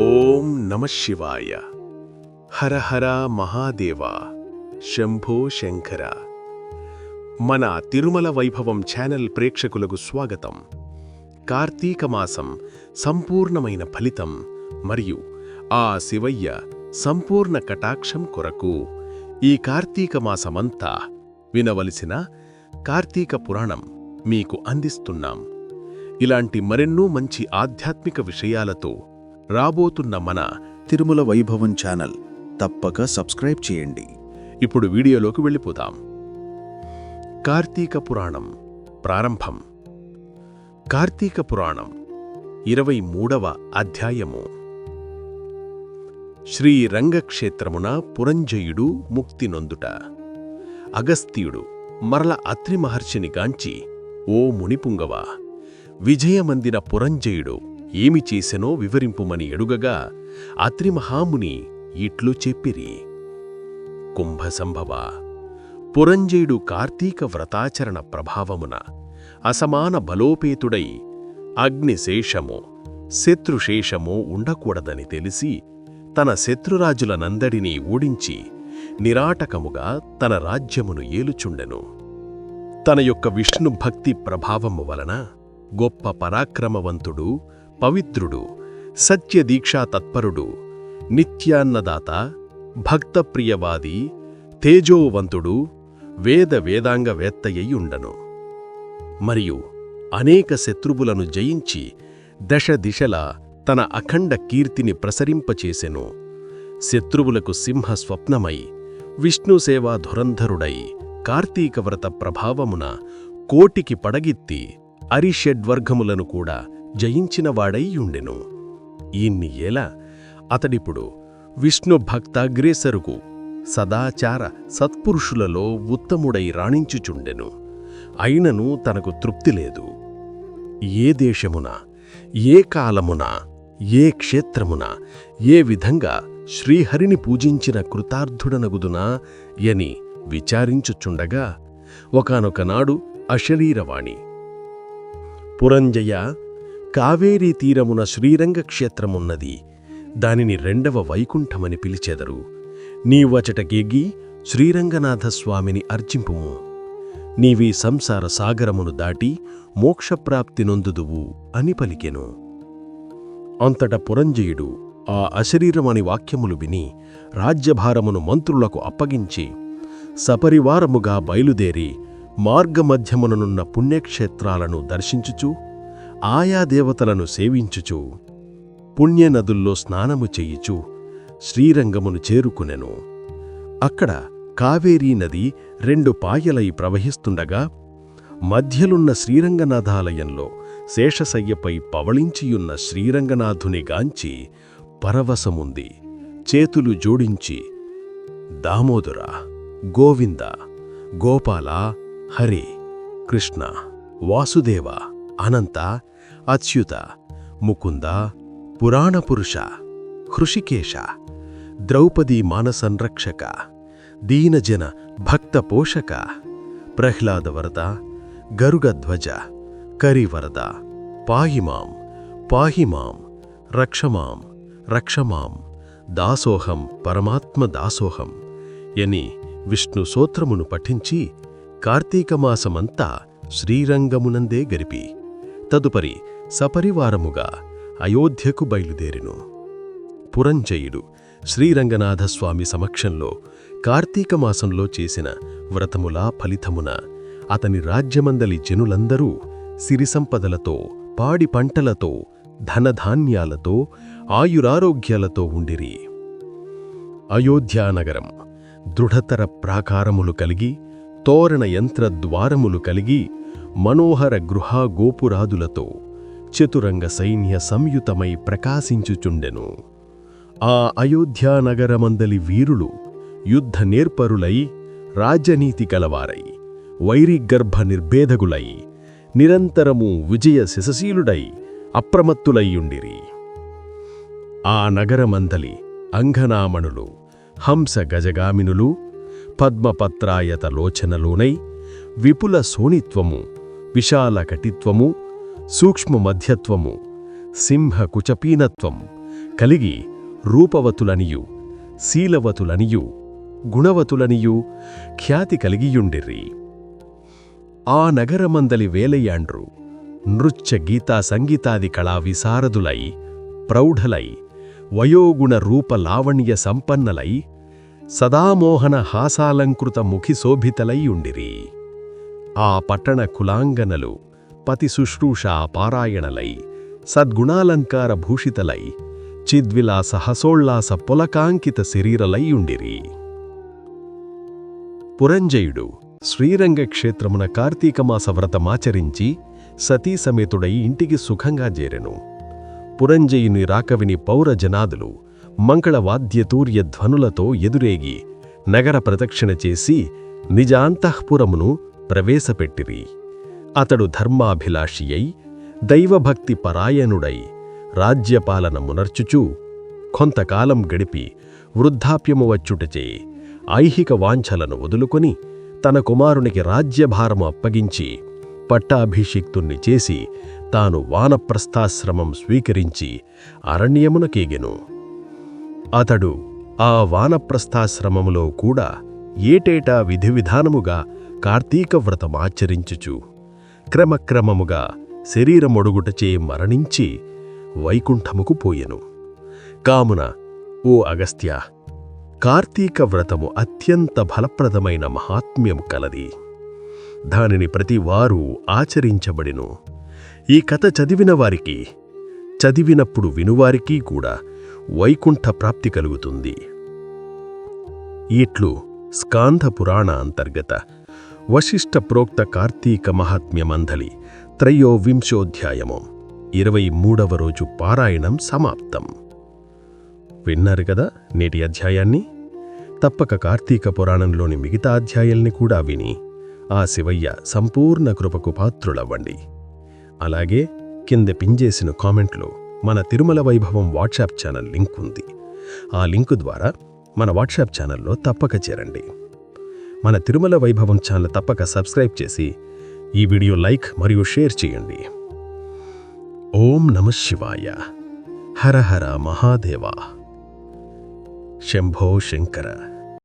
ఓం నమ శివాయ. హర హర మహాదేవ శంభో శంకర మన తిరుమల వైభవం ఛానల్ ప్రేక్షకులకు స్వాగతం. కార్తీక మాసం సంపూర్ణమైన ఫలితం మరియు ఆ శివయ్య సంపూర్ణ కటాక్షం కొరకు ఈ కార్తీక మాసమంతా వినవలసిన కార్తీక పురాణం మీకు అందిస్తున్నాం. ఇలాంటి మరెన్నో మంచి ఆధ్యాత్మిక విషయాలతో రాబోతున్న మన తిరుమల వైభవం ఛానల్ తప్పక సబ్స్క్రైబ్ చేయండి. ఇప్పుడు వీడియోలోకి వెళ్ళిపోదాం. కార్తీక పురాణం ప్రారంభం. కార్తీక పురాణం ఇరవై మూడవ అధ్యాయము. శ్రీ రంగక్షేత్రమున పురంజయుడు ముక్తి నొందుట. అగస్త్యుడు మరల అత్రి మహర్షిని గాంచి ఓ మునిపుంగవ విజయమందిన పురంజయుడు ఏమి చేసెనో వివరింపుమని ఎడుగగా అత్రిమహాముని ఇట్లు చెప్పిరి. కుంభసంభవ! పురంజయుడు కార్తీక వ్రతాచరణ ప్రభావమున అసమాన బలోపేతుడై అగ్నిశేషము శత్రుశేషము ఉండకూడదని తెలిసి తన శత్రురాజులనందడినీ ఓడించి నిరాటకముగా తన రాజ్యమును ఏలుచుండెను. తన యొక్క విష్ణు భక్తి ప్రభావము వలన గొప్ప పరాక్రమవంతుడు పవిత్రుడు సత్యదీక్షా తత్పరుడు నిత్యాన్నదాత భక్తప్రియవాది తేజోవంతుడు వేద వేదాంగవేత్తయ్యుండను. మరియు అనేక శత్రువులను జయించి దశ దిశల తన అఖండ కీర్తిని ప్రసరింపచేసెను. శత్రువులకు సింహ స్వప్నమై విష్ణుసేవా ధురంధరుడై కార్తీకవ్రత ప్రభావమున కోటికి పడగిత్తి అరిషడ్వర్గములను కూడా జయించినవాడైయుండెను ఈన్ని ఎలా అతడిప్పుడు విష్ణు భక్తాగ్రేసరుకు సదాచార సత్పురుషులలో ఉత్తముడై రాణించుచుండెను. అయినను తనకు తృప్తి లేదు. ఏ దేశమున ఏ కాలమున ఏ క్షేత్రమున ఏ విధంగా శ్రీహరిని పూజించిన కృతార్థుడనగుదునా యని విచారించుచుండగా ఒకనొకనాడు అశరీరవాణి పురంజయ కావేరీ తీరమున శ్రీరంగ క్షేత్రమున్నది దానిని రెండవ వైకుంఠమని పిలిచెదరు. నీవచటకేగి శ్రీరంగనాథస్వామిని అర్చింపుము. నీవీ సంసార సాగరమును దాటి మోక్షప్రాప్తి నొందుదువు అని పలికెను. అంతట పురంజయుడు ఆ అశరీరమని వాక్యములు విని రాజ్యభారమును మంత్రులకు అప్పగించి సపరివారముగా బయలుదేరి మార్గమధ్యముననున్న పుణ్యక్షేత్రాలను దర్శించుచు ఆయా దేవతలను సేవించుచు పుణ్యనదుల్లో స్నానము చేయిచు శ్రీరంగమును చేరుకునెను. అక్కడ కావేరీ నది రెండు పాయలై ప్రవహిస్తుండగా మధ్యలున్న శ్రీరంగనాథాలయంలో శేషశయ్యపై పవళించియున్న శ్రీరంగనాథుని గాంచి పరవశముంది చేతులు జోడించి దామోదర గోవింద గోపాల హరి కృష్ణ వాసుదేవ అనంత అచ్యుత ముకుంద పురాణపురుష హృషికేశ ద్రౌపదీ మానసంరక్షక దీనజన భక్త పోషక ప్రహ్లాదవరద గరుగధ్వజ కరివరద పాహిమాం పాహిమాం రక్షమాం రక్షమాం దాసోహం పరమాత్మ దాసోహం ఎని విష్ణు సూత్రమును పఠించి కార్తీకమాసమంతా శ్రీరంగమునందే గరిపి తదుపరి సపరివారముగా అయోధ్యకు బయలుదేరెను. పురంజయుడు శ్రీరంగనాథస్వామి సమక్షంలో కార్తీకమాసంలో చేసిన వ్రతములా ఫలితమున అతని రాజ్యమందలి జనులందరూ సిరిసంపదలతో పాడి పంటలతో ధనధాన్యాలతో ఆయురారోగ్యాలతో ఉండిరి. అయోధ్యానగరం దృఢతర ప్రాకారములు కలిగి తోరణ యంత్రద్వారములు కలిగి మనోహర గృహ గోపురాదులతో చతురంగ సైన్య సంయుతమై ప్రకాశించుచుండెను. ఆ అయోధ్యానగరమందలి వీరులు యుద్ధ నేర్పరులై రాజనీతి కలవారై వైరిగర్భ నిర్భేదగులై నిరంతరము విజయ శిశశీలుడై అప్రమత్తులయ్యుండిరి ఆ నగరమందలి అంగనామణులు హంస గజగామినులు పద్మపత్రాయత లోచనలోనై విపుల సోణిత్వము విశాల కటిత్వము సూక్ష్మ మధ్యత్వము సింహ కుచపీనత్వం కలిగి రూపవతులనియు శీలవతులనియు గుణవతులనియు ఖ్యాతి కలిగియుండిర్రి ఆ నగరమందలి వేలయాండ్రు నృత్య గీతా సంగీతాది కళా విశారదులై ప్రౌఢలై వయోగుణ రూప లావణ్య సంపన్నలై సదామోహన హాసాలంకృత ముఖిశోభితలై ఉండిరి. ఆ పట్టణ కులాంగనలు పతి శుశ్రూషా పారాయణలై సద్గుణాలంకార భూషితలై చిద్విలాస హసోళ్ళాస పులకాంకిత శరీరలైయుండిరి పురంజయుడు శ్రీరంగ క్షేత్రమున కార్తీకమాస వ్రతమాచరించి సతీసమేతుడై ఇంటికి సుఖంగా చేరెను. పురంజయుని రాకవిని పౌరజనాదులు మంగళవాద్యతూర్య ధ్వనులతో ఎదురేగి నగర ప్రదక్షిణ చేసి నిజాంతఃపురమును ప్రవేశపెట్టిరి. అతడు ధర్మాభిలాషియై దైవభక్తి పరాయణుడై రాజ్యపాలన మునర్చుచూ కొంతకాలం గడిపి వృద్ధాప్యము వచ్చుటచే ఐహిక వాంఛలను వదులుకొని తన కుమారునికి రాజ్యభారము అప్పగించి పట్టాభిషిక్తుణ్ణి చేసి తాను వానప్రస్థాశ్రమం స్వీకరించి అరణ్యమునకేగెను అతడు ఆ వానప్రస్థాశ్రమములో కూడా ఏటేటా విధివిధానముగా కార్తీక వ్రతమాచరించుచు క్రమక్రమముగా శరీరమొడుగుటచే మరణించి వైకుంఠముకు పోయెను. కామున ఓ అగస్త్య కార్తీక వ్రతము అత్యంత ఫలప్రదమైన మహాత్మ్యము కలది. దానిని ప్రతివారు ఆచరించబడిను. ఈ కథ చదివిన వారికి చదివినప్పుడు వినువారికి కూడా వైకుంఠ ప్రాప్తి కలుగుతుంది. ఇట్లు స్కాంధ పురాణ అంతర్గత వశిష్ఠ ప్రోక్త కార్తీక మహాత్మ్యమంధలి త్రయోవింశోధ్యాయము ఇరవై మూడవ రోజు పారాయణం సమాప్తం. విన్నారు కదా నేటి అధ్యాయాన్ని? తప్పక కార్తీక పురాణంలోని మిగతా అధ్యాయాల్ని కూడా విని ఆ శివయ్య సంపూర్ణ కృపకు పాత్రులవ్వండి. అలాగే కింద పింజేసిన కామెంట్లో మన తిరుమల వైభవం వాట్సాప్ ఛానల్ లింక్ ఉంది. ఆ లింకు ద్వారా మన వాట్సాప్ ఛానల్లో తప్పక చేరండి. మన తిరుమల వైభవం ఛానల్ తప్పక సబ్స్క్రైబ్ చేసి ఈ వీడియో లైక్ మరియు షేర్ చేయండి. ఓం నమ శివాయ. హర హర మహాదేవా. శంభో శంకర.